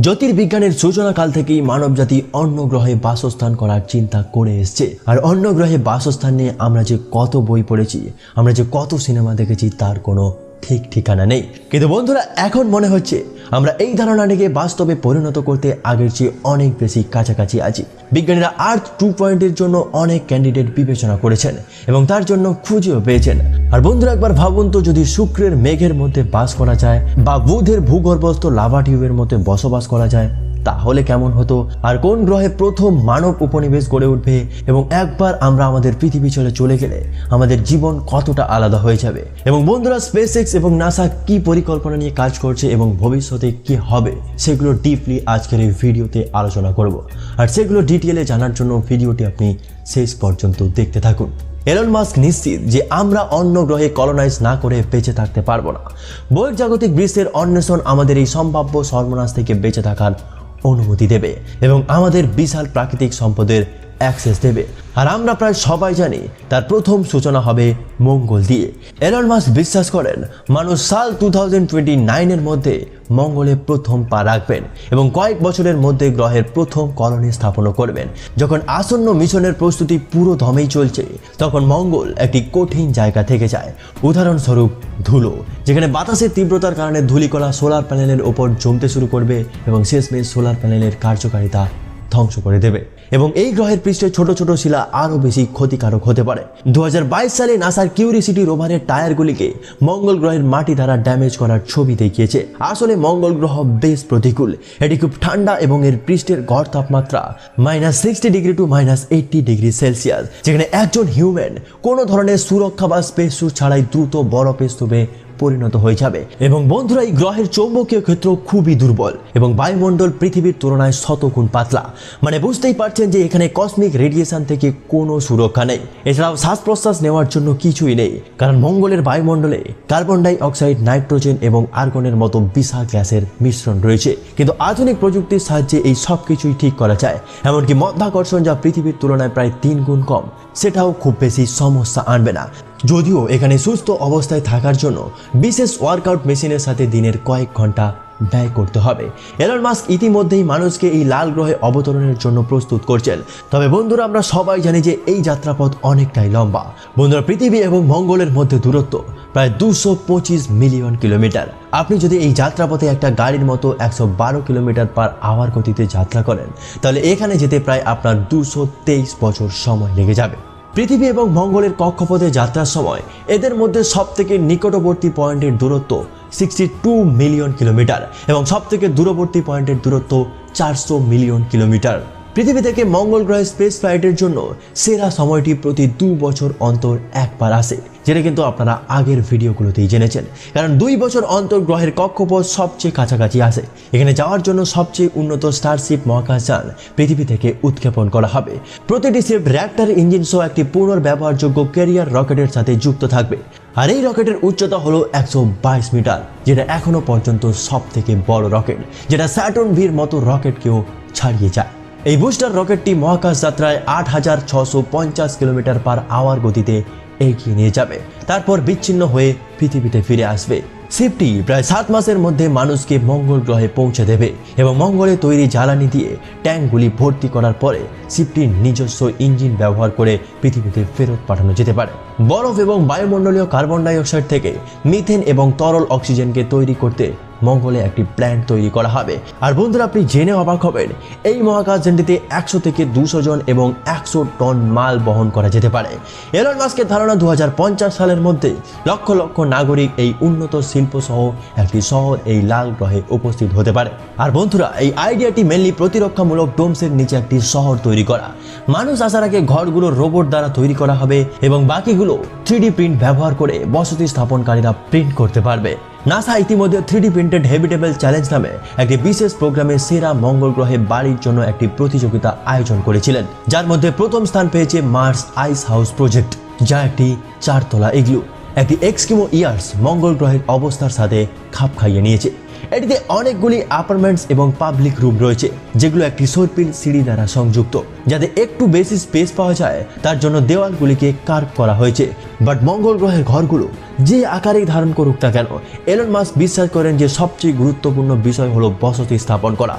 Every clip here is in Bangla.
জ্যোতির্বিজ্ঞানের সূচনাকাল থেকেই মানবজাতি অন্য গ্রহে বাসস্থান করার চিন্তা করে এসছে। আর অন্য গ্রহে বাসস্থান নিয়ে আমরা যে কত বই পড়েছি, আমরা যে কত সিনেমা দেখেছি, তার কোনো ঠিক ঠিকানা নেই। কিন্তু বন্ধুরা, এখন মনে হচ্ছে আমরা এই ধারণাটিকে বাস্তবে পরিণত করতে আগের চেয়ে অনেক বেশি কাছাকাছি আছি। বিজ্ঞানীরা আর্থ টু পয়েন্টের জন্য অনেক ক্যান্ডিডেট বিবেচনা করেছেন এবং তার জন্য খুঁজেও পেয়েছেন। আর বন্ধুরা, একবার ভাবুন তো যদি শুক্রের মেঘের মধ্যে বাস করা যায় বা বুধের ভূগর্ভস্থ লাভা টিউবের মধ্যে বসবাস করা যায়, তাহলে কেমন হতো? আর কোন গ্রহে প্রথম মানব উপনিবেশ গড়ে উঠবে এবং একবার আমরা আমাদের পৃথিবী ছেড়ে চলে গেলে আমাদের জীবন কতটা আলাদা হয়ে যাবে? এবং বন্ধুরা স্পেস এক্স এবং নাসা কি পরিকল্পনা নিয়ে কাজ করছে এবং ভবিষ্যতে কি হবে, সেগুলো ডিপলি আজকের এই ভিডিওতে আলোচনা করব। আর সেগুলো ডিটেলে জানার জন্য ভিডিওটি আপনি শেষ পর্যন্ত দেখতে থাকুন। এলন মাস্ক নিশ্চিত যে আমরা অন্য গ্রহে কলোনাইজ না করে বেঁচে থাকতে পারব না। বহির্জাগতিক বিশ্বের অন্বেষণ আমাদের এই সম্ভাব্য সর্বনাশ থেকে বেঁচে থাকার অনুমতি দেবে এবং আমাদের বিশাল প্রাকৃতিক সম্পদের অ্যাক্সেস দেবে। আর আমরা প্রায় সবাই জানি, তার প্রথম সূচনা হবে মঙ্গল দিয়ে। এলন মাস্ক বিশ্বাস করেন, মানুষ সাল টু থাউজেন্ড টোয়েন্টি নাইনের মধ্যে মঙ্গলে প্রথম পা রাখবেন এবং কয়েক বছরের মধ্যে গ্রহের প্রথম কলোনি স্থাপনও করবেন। যখন আসন্ন মিশনের প্রস্তুতি পুরো ধমেই চলছে, তখন মঙ্গল একটি কঠিন জায়গা থেকে যায়। উদাহরণস্বরূপ ধুলো, যেখানে বাতাসের তীব্রতার কারণে ধূলিকণা সোলার প্যানেলের ওপর জমতে শুরু করবে এবং শেষমেশ সোলার প্যানেলের কার্যকারিতা ধ্বংস করে দেবে। এবং এই গ্রহের পৃষ্ঠে ছোট ছোট শিলা আরও বেশি ক্ষতিকারক হতে পারে। দু সালে নাসার কিউরিসিটি রোভারের টায়ারগুলিকে মঙ্গল গ্রহের মাটি দ্বারা ড্যামেজ করার ছবি দেখিয়েছে। আসলে মঙ্গল গ্রহ বেশ প্রতিকূল। এটি খুব ঠান্ডা এবং এর পৃষ্ঠের গড় তাপমাত্রা minus sixty degree to minus eighty degree Celsius, যেখানে একজন হিউম্যান কোনো ধরনের সুরক্ষা বা স্পেস ছাড়াই দ্রুত বরফে স্তূপে পরিণত হয়ে যাবে। এবং বন্ধুরা, এই গ্রহের চৌম্বকীয় ক্ষেত্র খুবই দুর্বল এবং বায়ুমণ্ডল পৃথিবীর তুলনায় শতগুণ পাতলা। মানে বুঝতেই পারছেন যে এখানে কসমিক রেডিয়েশন থেকে কোনো সুরক্ষা নেই। এছাড়াও শ্বাস প্রশ্বাস নেওয়ার জন্য কিছুই নেই। কারণ মঙ্গলের বায়ুমণ্ডলে কার্বন ডাই অক্সাইড নাইট্রোজেন এবং আর্গনের মতো বিশাল গ্যাসের মিশ্রণ রয়েছে। কিন্তু আধুনিক প্রযুক্তির সাহায্যে এই সব কিছুই ঠিক করা যায়। এমনকি মধ্যাকর্ষণ যা পৃথিবীর তুলনায় প্রায় তিন গুণ কম, সেটাও খুব বেশি সমস্যা আনবে না। যদিও এখানে সুস্থ অবস্থায় থাকার জন্য বিশেষ ওয়ার্কআউট মেশিনের সাথে দিনের কয়েক ঘণ্টা ব্যয় করতে হবে। এলন মাস্ক ইতিমধ্যেই মানুষকে এই লাল গ্রহে অবতরণের জন্য প্রস্তুত করছেন। তবে বন্ধুরা, আমরা সবাই জানি যে এই যাত্রাপথ অনেকটাই লম্বা। বন্ধুরা, পৃথিবী এবং মঙ্গলের মধ্যে দূরত্ব প্রায় দুশো মিলিয়ন কিলোমিটার। আপনি যদি এই যাত্রাপথে একটা গাড়ির মতো একশো বারো কিলোমিটার পার আওয়ার গতিতে যাত্রা করেন, তাহলে এখানে যেতে প্রায় আপনার দুশো বছর সময় লেগে যাবে। পৃথিবী এবং মঙ্গলের কক্ষপথে যাত্রার সময় এদের মধ্যে সবথেকে নিকটবর্তী পয়েন্টের দূরত্ব সিক্সটি টু মিলিয়ন কিলোমিটার এবং সবথেকে দূরবর্তী পয়েন্টের দূরত্ব চারশো মিলিয়ন কিলোমিটার পৃথিবী থেকে মঙ্গল গ্রহে স্পেস ফ্লাইটের জন্য সেরা সময়টি প্রতি দু বছর অন্তর একবার আসে, যেটা কিন্তু আপনারা আগের ভিডিওগুলোতেই জেনেছেন। কারণ দুই বছর অন্তর গ্রহের কক্ষপথ সবচেয়ে কাছাকাছি আসে। এখানে যাওয়ার জন্য সবচেয়ে উন্নত স্টারশিপ মহাকাশযান পৃথিবী থেকে উৎক্ষেপণ করা হবে। প্রতিটি শিপ র্যাক্টার ইঞ্জিন সহ একটি পুনর্ব্যবহারযোগ্য ক্যারিয়ার রকেটের সাথে যুক্ত থাকবে। আর এই রকেটের উচ্চতা হলো একশো বাইশ মিটার, যেটা এখনও পর্যন্ত সব থেকে বড় রকেট যেটা স্যাটন ভির মতো রকেটকেও ছাড়িয়ে যায়। এই বুস্টার রকেটটি মহাকাশ যাত্রায় আট হাজার ছশো পঞ্চাশ কিলোমিটার পার আওয়ার গতিতে এগিয়ে নিয়ে যাবে। তারপর বিচ্ছিন্ন হয়ে পৃথিবীতে ফিরে আসবে। শিপটি প্রায় সাত মাসের মধ্যে মানুষকে মঙ্গল গ্রহে পৌঁছে দেবে এবং মঙ্গলে তৈরি জ্বালানি দিয়ে ট্যাঙ্কগুলি ভর্তি করার পরে শিপটির নিজস্ব ইঞ্জিন ব্যবহার করে পৃথিবীতে ফেরত পাঠানো যেতে পারে। বরফ এবং বায়ুমণ্ডলীয় কার্বন ডাই অক্সাইড থেকে মিথেন এবং তরল অক্সিজেনকে তৈরি করতে মঙ্গলে একটি প্ল্যান্ট তৈরি করা হবে। আর বন্ধুরা, আপনি জেনে অবাক হবেন, এই মহাকাশযানটিতে একশো থেকে দুশো জন এবং একশো টন মাল বহন করা যেতে পারে। এলন মাস্কের ধারণা দু সালের মধ্যে লক্ষ লক্ষ নাগরিক এই উন্নত শিল্প সহ একটি শহর এই লাল গ্রহে উপস্থিত হতে পারে। আর বন্ধুরা, এই আইডিয়াটি মেনলি প্রতিরক্ষামূলক ডোমসের নিচে একটি শহর তৈরি করা। মানুষ আসার আগে ঘরগুলো রোবট দ্বারা তৈরি করা হবে এবং বাকিগুলো থ্রি প্রিন্ট ব্যবহার করে বসতি স্থাপনকারীরা প্রিন্ট করতে পারবে। নাসা ইতিমধ্যে থ্রিডি প্রিন্টেড হেবিটেবল চ্যালেঞ্জ নামে একটি বিশেষ প্রোগ্রামে সেরা মঙ্গল গ্রহে বাড়ির জন্য একটি প্রতিযোগিতা আয়োজন করেছিলেন, যার মধ্যে প্রথম স্থান পেয়েছে মার্স আইস হাউস প্রজেক্ট যা একটি চারতলা এগলু একটি এক্সকিমো ইয়ার্স মঙ্গল গ্রহের অবস্থার সাথে খাপ খাইয়ে নিয়েছে। এটিতে অনেকগুলি অ্যাপার্টমেন্টস এবং পাবলিক রুম রয়েছে, যেগুলো একটি সর্পিল সিঁড়ি দ্বারা সংযুক্ত, যাতে একটু বেশি স্পেস পাওয়া যায়, তার জন্য দেওয়ালগুলিকে কার্ভ করা হয়েছে। বাট মঙ্গল গ্রহের ঘরগুলো যে আকারেই ধারণ করুক না কেন? এলন মাস বিশ্বাস করেন যে সবচেয়ে গুরুত্বপূর্ণ বিষয় হলো বসতি স্থাপন করা।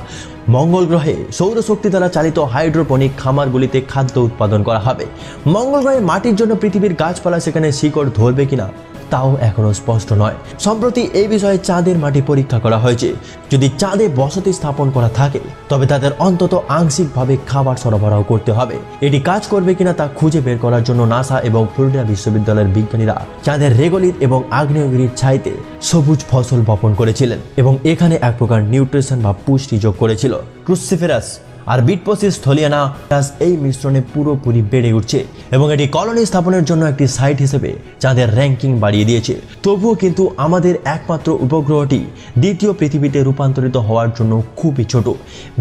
মঙ্গল গ্রহে সৌরশক্তি দ্বারা চালিত হাইড্রোপনিক খামারগুলিতে খাদ্য উৎপাদন করা হবে। মঙ্গল গ্রহে মাটির জন্য পৃথিবীর গাছপালা সেখানে শিকড় ধরবে কিনা? তাও এখনও স্পষ্ট নয়। সম্প্রতি এই বিষয়ে চাঁদের মাটি পরীক্ষা করা হয়েছে। যদি চাঁদে বসতি স্থাপন করা থাকে, তবে তাদের অন্তত আংশিকভাবে খাবার সরবরাহ করতে হবে। এটি কাজ করবে কিনা তা খুঁজে বের করার জন্য নাসা এবং ফ্লোরিডা বিশ্ববিদ্যালয়ের বিজ্ঞানীরা চাঁদের রেগলিত এবং আগ্নেয়গিরির ছাইতে সবুজ ফসল বপন করেছিলেন এবং এখানে এক প্রকার নিউট্রিশন বা পুষ্টি যোগ করেছিল। ক্রুসিফেরাস আর বিটপসিস থলিয়ানা গাছ এই মিশ্রণে পুরোপুরি বেড়ে উঠছে এবং এটি কলোনি স্থাপনের জন্য একটি সাইট হিসেবে চাঁদের র্যাঙ্কিং বাড়িয়ে দিয়েছে। তবুও কিন্তু আমাদের একমাত্র উপগ্রহটি দ্বিতীয় পৃথিবীতে রূপান্তরিত হওয়ার জন্য খুবই ছোট।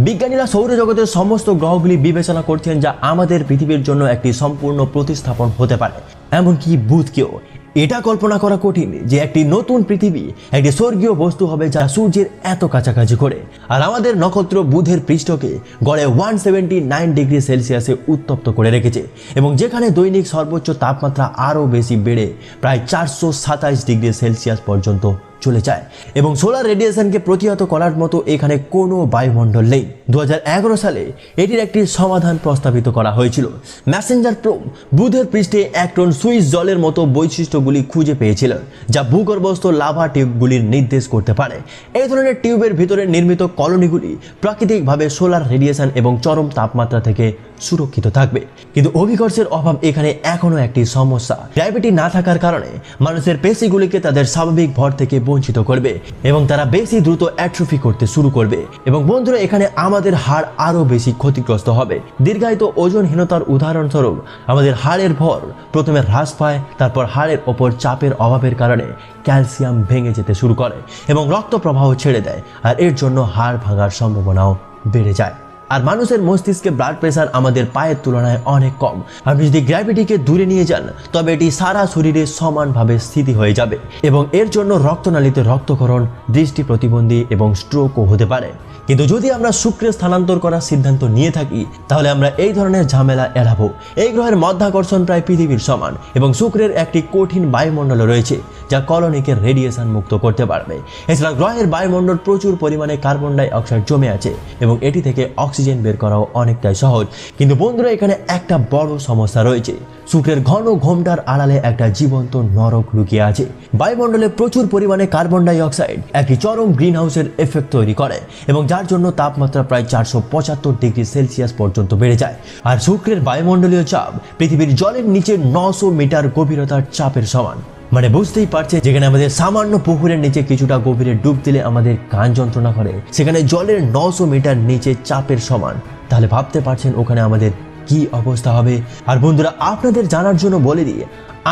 বিজ্ঞানীরা সৌরজগতের সমস্ত গ্রহগুলি বিবেচনা করছেন যা আমাদের পৃথিবীর জন্য একটি সম্পূর্ণ প্রতিস্থাপন হতে পারে। এমনকি বুধকেও এটা কল্পনা করা কঠিন যে একটি নতুন পৃথিবী, একটি স্বর্গীয় বস্তু হবে যা সূর্যের এত কাছাকাছি করে। আর আমাদের নক্ষত্র বুধের পৃষ্ঠকে গড়ে ওয়ান সেভেন্টি নাইন ডিগ্রি সেলসিয়াসে উত্তপ্ত করে রেখেছে এবং যেখানে দৈনিক সর্বোচ্চ তাপমাত্রা আরও বেশি বেড়ে প্রায় চারশো সাতাইশ ডিগ্রি সেলসিয়াস পর্যন্ত চলে যায় এবং সোলার রেডিয়েশনকে প্রতিহত করার মতো এখানে কোনো বায়ুমণ্ডল নেই। দু হাজার এগারো সালে এটির একটি সমাধান প্রস্তাবিত করা হয়েছিল। ম্যাসেঞ্জার প্রো বুধের পৃষ্ঠে এক টন সুইস জলের মতো বৈশিষ্ট্যগুলি খুঁজে পেয়েছিল, যা ভূগর্ভস্থ লাভা টিউবগুলির নির্দেশ করতে পারে। এই ধরনের টিউবের ভিতরে নির্মিত কলোনিগুলি প্রাকৃতিকভাবে সোলার রেডিয়েশন এবং চরম তাপমাত্রা থেকে সুরক্ষিত থাকবে। কিন্তু অভিকর্ষের অভাব এখানে এখনও একটি সমস্যা। গ্র্যাভিটি না থাকার কারণে মানুষের পেশিগুলিকে তাদের স্বাভাবিক ভর থেকে বঞ্চিত করবে এবং তারা বেশি দ্রুত অ্যাট্রোফি করতে শুরু করবে। এবং বন্ধুরা, এখানে আমাদের হাড় আরও বেশি ক্ষতিগ্রস্ত হবে। দীর্ঘায়িত ওজনহীনতার উদাহরণস্বরূপ, আমাদের হাড়ের ভর প্রথমে হ্রাস পায়, তারপর হাড়ের ওপর চাপের অভাবের কারণে ক্যালসিয়াম ভেঙে যেতে শুরু করে এবং রক্ত প্রবাহ ছেড়ে দেয়, আর এর জন্য হাড় ভাঙার সম্ভাবনাও বেড়ে যায়। আর মানুষের মস্তিষ্কে ব্লাড প্রেশার আমাদের পায়ের তুলনায় অনেক কম। আপনি যদি গ্র্যাভিটিকে দূরে নিয়ে যান, তবে এটি সারা শরীরে সমানভাবে স্থিতি হয়ে যাবে এবং এর জন্য রক্তনালীতে রক্তকরণ দৃষ্টি প্রতিবন্ধী এবং স্ট্রোকও হতে পারে। কিন্তু যদি আমরা শুক্রে স্থানান্তর করার সিদ্ধান্ত নিয়ে থাকি, তাহলে আমরা এই ধরনের ঝামেলা এড়াবো। এই গ্রহের মধ্যাকর্ষণ প্রায় পৃথিবীর সমান এবং শুক্রের একটি কঠিন বায়ুমণ্ডল রয়েছে, যা কলোনিকে রেডিয়েশন মুক্ত করতে পারবে। এছাড়া গ্রহের বায়ুমণ্ডল প্রচুর পরিমাণে কার্বন ডাই অক্সাইড জমে আছে এবং এটি থেকে অক্সিজেন বের করাও অনেকটাই সহজ। কিন্তু বন্ধুরা, এখানে একটা বড় সমস্যা রয়েছে। শুক্রের ঘন ঘোমটার আড়ালে একটা জীবন্ত নরক লুকিয়ে আছে। বায়ুমণ্ডলে প্রচুর পরিমাণে কার্বন ডাই অক্সাইড একটি চরম গ্রিন হাউসের এফেক্ট তৈরি করে এবং যার জন্য তাপমাত্রা প্রায় চারশো পঁচাত্তর ডিগ্রি সেলসিয়াস পর্যন্ত বেড়ে যায়। আর শুক্রের বায়ুমণ্ডলীয় চাপ পৃথিবীর জলের নিচে নশো মিটার গভীরতার চাপের সমান। মানে বুঝতেই পারছে যেখানে আমাদের সামান্য পুকুরের নিচে কিছুটা গভীরে ডুব দিলে আমাদের কান যন্ত্রণা করে, সেখানে জলের নশো মিটার নিচে চাপের সমান। তাহলে ভাবতে পারছেন ওখানে আমাদের কি অবস্থা হবে? আর বন্ধুরা, আপনাদের জানার জন্য বলে দিই,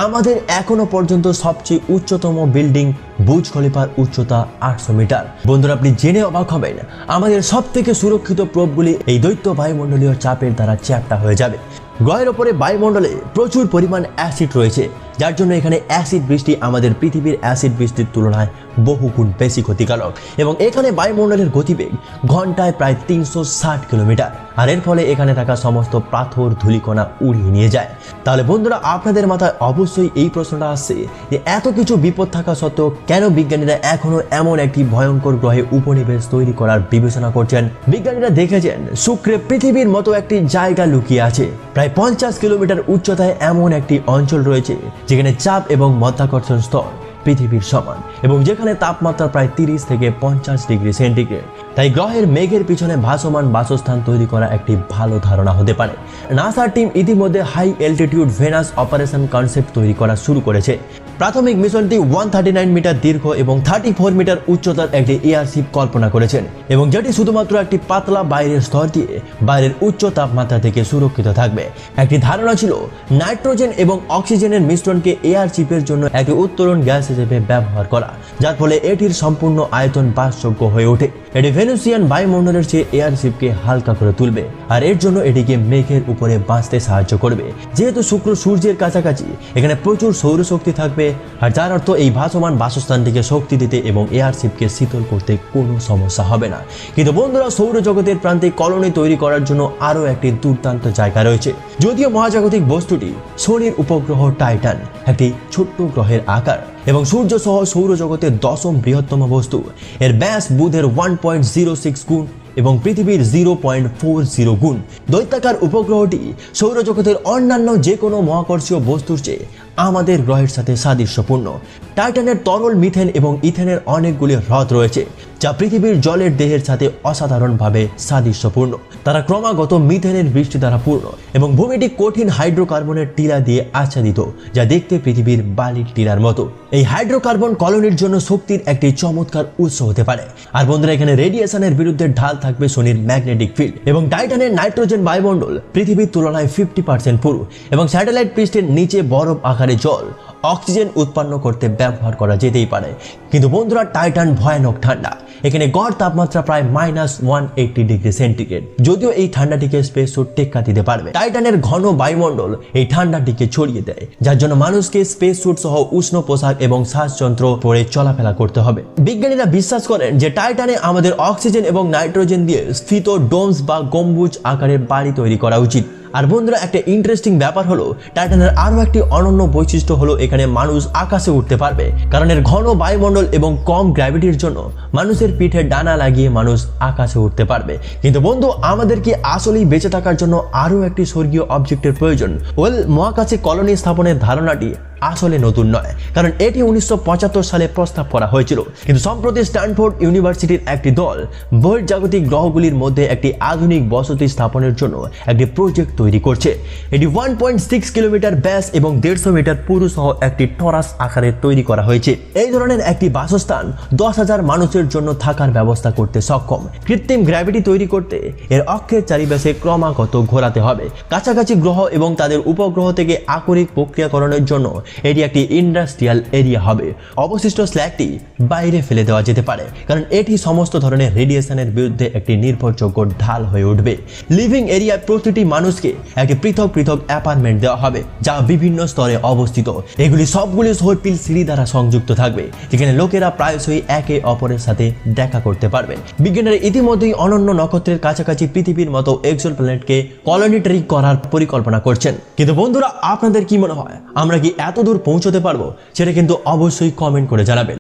আমাদের এখনও পর্যন্ত সবচেয়ে উচ্চতম বিল্ডিং বুজ খলিফার উচ্চতা আটশো মিটার। বন্ধুরা, আপনি জেনে অবাক হবেন, আমাদের সব থেকে সুরক্ষিত প্রোপগুলি এই দৈত্য বায়ুমণ্ডলীয় চাপের দ্বারা চ্যাপ্টা হয়ে যাবে। গ্রহের ওপরে বায়ুমণ্ডলে প্রচুর পরিমাণ অ্যাসিড রয়েছে যার জন্য এখানে অ্যাসিড বৃষ্টি আমাদের পৃথিবীর অ্যাসিড বৃষ্টির তুলনায় বহুগুণ বেশি ক্ষতিকারক। এবং এখানে বায়ুমণ্ডলের গতিবেগ ঘন্টায় প্রায় তিনশো ষাট কিলোমিটার। আর এর ফলে এখানে থাকা সমস্ত পাথর, ধুলিকণা উড়িয়ে নিয়ে যায়। তাহলে বন্ধুরা, আপনাদের মাথায় অবশ্যই এই প্রশ্নটা আসছে যে এত কিছু বিপদ থাকা সত্ত্বেও কেন বিজ্ঞানীরা এখনও এমন একটি ভয়ঙ্কর গ্রহে উপনিবেশ তৈরি করার বিবেচনা করছেন? বিজ্ঞানীরা দেখেছেন, শুক্রে পৃথিবীর মতো একটি জায়গা লুকিয়ে আছে। প্রায় পঞ্চাশ কিলোমিটার উচ্চতায় এমন একটি অঞ্চল রয়েছে যেখানে চাপ এবং মধ্যাকর্ষণ স্তর। পৃথিবীর সমান এবং যেখানে তাপমাত্রা প্রায় তিরিশ থেকে পঞ্চাশ ডিগ্রি সেন্টিগ্রেড। তাই গ্রহের মেঘের পিছনে ভাসমান বাসস্থান তৈরি করা একটি ভালো ধারণা হতে পারে। নাসার টিম ইতিমধ্যে high altitude Venus operation concept তৈরি করা শুরু করেছে। প্রাথমিক মিশনটি ওয়ান থার্টি নাইন মিটার দীর্ঘ এবং থার্টি ফোর মিটার উচ্চতার একটি এয়ারশিপ কল্পনা করেছেন এবং যেটি শুধুমাত্র একটি পাতলা বাইরের স্তর দিয়ে বাইরের উচ্চ তাপমাত্রা থেকে সুরক্ষিত থাকবে। একটি ধারণা ছিল, নাইট্রোজেন এবং অক্সিজেনের মিশ্রণকে এয়ারশিপের জন্য একটি উত্তরণ গ্যাস হিসেবে ব্যবহার করা, যার ফলে এটির সম্পূর্ণ আয়তন বাসযোগ্য হয়ে ওঠে। এটি ভেনুসিয়ান বায়ুমণ্ডলের চেয়ে এয়ারশিপকে হালকা করে তুলবে, আর এর জন্য এটিকে মেঘের উপরে বাঁচতে সাহায্য করবে। যেহেতু শুক্র সূর্যের কাছাকাছি, এখানে প্রচুর সৌরশক্তি থাকবে, আর যার অর্থ এই ভাসমান বাসস্থানটিকে শক্তি দিতে এবং এয়ারশিপকে শীতল করতে কোনো সমস্যা হবে না। কিন্তু বন্ধুরা, সৌরজগতের প্রান্তে কলোনি তৈরি করার জন্য আরও একটি দুর্দান্ত জায়গা রয়েছে। যদিও মহাজাগতিক বস্তুটি শনির উপগ্রহ টাইটান, একটি ছোট্ট গ্রহের আকার এবং সূর্য সহ সৌরজগতের দশম বৃহত্তম বস্তু। এর ব্যাস বুধের ওয়ান পয়েন্ট জিরো সিক্স গুণ এবং পৃথিবীর জিরো পয়েন্ট ফোর জিরো গুণ। দৈত্যাকার উপগ্রহটি সৌরজগতের অন্যান্য যে কোনো মহাকর্ষীয় বস্তুর চেয়ে আমাদের গ্রহের সাথে সাদৃশ্যপূর্ণ। টাইটানের তরল মিথেন এবং ইথেনের অনেকগুলি হ্রদ রয়েছে, যা পৃথিবীর জলের দেহের সাথে অসাধারণভাবে সাদৃশ্যপূর্ণ। তারা ক্রমাগত মিথেনের বৃষ্টি দ্বারা পূর্ণ এবং ভূমিটি কঠিন হাইড্রোকার্বনের টিলা দিয়ে আচ্ছাদিত, যা দেখতে পৃথিবীর বালির টিলার মতো। এই হাইড্রোকার্বন কলোনির জন্য শক্তির একটি চমৎকার উৎস হতে পারে। আর বন্ধুরা, এখানে রেডিয়েশনের বিরুদ্ধে ঢাল থাকবে শনির ম্যাগনেটিক ফিল্ড এবং টাইটানের নাইট্রোজেন বায়ুমণ্ডল পৃথিবীর তুলনায় ফিফটি পার্সেন্ট পুরু এবং স্যাটেলাইট পৃষ্ঠের নিচে বরফ আকারে জল, অক্সিজেন উৎপন্ন করতে ব্যবহার করা যেতেই পারে। কিন্তু বন্ধুরা, টাইটান ভয়ানক ঠান্ডা। এখানে গড় তাপমাত্রা প্রায় minus one eighty degree centigrade. যদিও এই ঠান্ডাটিকে স্পেস স্যুট টেক্কা দিতে পারবে। টাইটানের ঘন বায়ুমণ্ডল এই ঠান্ডাটিকে ছড়িয়ে দেয়, যার জন্য মানুষকে স্পেস স্যুট সহ উষ্ণ পোশাক এবং শ্বাসযন্ত্র পরে চলাফেরা করতে হবে। বিজ্ঞানীরা বিশ্বাস করেন যে, টাইটানে আমাদের অক্সিজেন এবং নাইট্রোজেন দিয়ে স্থিত ডোমস বা গম্বুজ আকারের বাড়ি তৈরি করা উচিত। আর বন্ধুরা, একটা ইন্টারেস্টিং ব্যাপার হলো টাইটানের আরও একটি অনন্য বৈশিষ্ট্য হলো এখানে মানুষ আকাশে উঠতে পারবে। কারণ এর ঘন বায়ুমণ্ডল এবং কম গ্র্যাভিটির জন্য মানুষের পিঠে ডানা লাগিয়ে মানুষ আকাশে উঠতে পারবে। কিন্তু বন্ধু, আমাদের কি আসলেই বেঁচে থাকার জন্য আরও একটি স্বর্গীয় অবজেক্টের প্রয়োজন? ওয়েল, মহাকাশে কলোনি স্থাপনের ধারণাটি আসলে নতুন নয়। কারণ এটি উনিশশো পঁচাত্তর সালে প্রস্তাব করা হয়েছিল। কিন্তু সম্প্রতি স্ট্যানফোর্ড ইউনিভার্সিটির একটি দল বহির্জাগতিক গ্রহগুলির মধ্যে একটি আধুনিক বসতি স্থাপনের জন্য একটি প্রজেক্ট তৈরি করছে। এটি ওয়ান পয়েন্ট সিক্স কিলোমিটার ব্যাস এবং দেড়শো মিটার পুরু সহ একটি টরাস আকারে তৈরি করা হয়েছে। এই ধরনের একটি বাসস্থান দশ হাজার মানুষের জন্য থাকার ব্যবস্থা করতে সক্ষম। কৃত্রিম গ্র্যাভিটি তৈরি করতে এর অক্ষের চারিপাশে ক্রমাগত ঘোরাতে হবে। কাছাকাছি গ্রহ এবং তাদের উপগ্রহ থেকে আকরিক প্রক্রিয়াকরণের জন্য এটি একটি ইন্ডাস্ট্রিয়াল এরিয়া হবে। অবশিষ্ট স্ল্যাগটি বাইরে ফেলে দেওয়া যেতে পারে, কারণ এটি সমস্ত ধরনের রেডিয়েশনের বিরুদ্ধে একটি নির্ভরযোগ্য ঢাল হয়ে উঠবে। লিভিং এরিয়ায় প্রতিটি মানুষকে একটি পৃথক পৃথক অ্যাপার্টমেন্ট দেওয়া হবে, যা বিভিন্ন স্তরে অবস্থিত। এগুলি সবগুলি সোহরপিল সিঁড়ি দ্বারা সংযুক্ত থাকবে, যেখানে লোকেরা প্রায়শই একে অপরের সাথে দেখা করতে পারবেন বিজ্ঞানীরা ইতিমধ্যেই অনন্য নক্ষত্রের কাছাকাছি পৃথিবীর মতো এক্সোল প্ল্যানেটকে কলোনিটারি করার পরিকল্পনা করছেন। কিন্তু বন্ধুরা, আপনাদের কি মনে হয়? আমরা কি এত দূর পৌঁছতে পারব সেটা কিন্তু অবশ্যই কমেন্ট করে জানাবেন।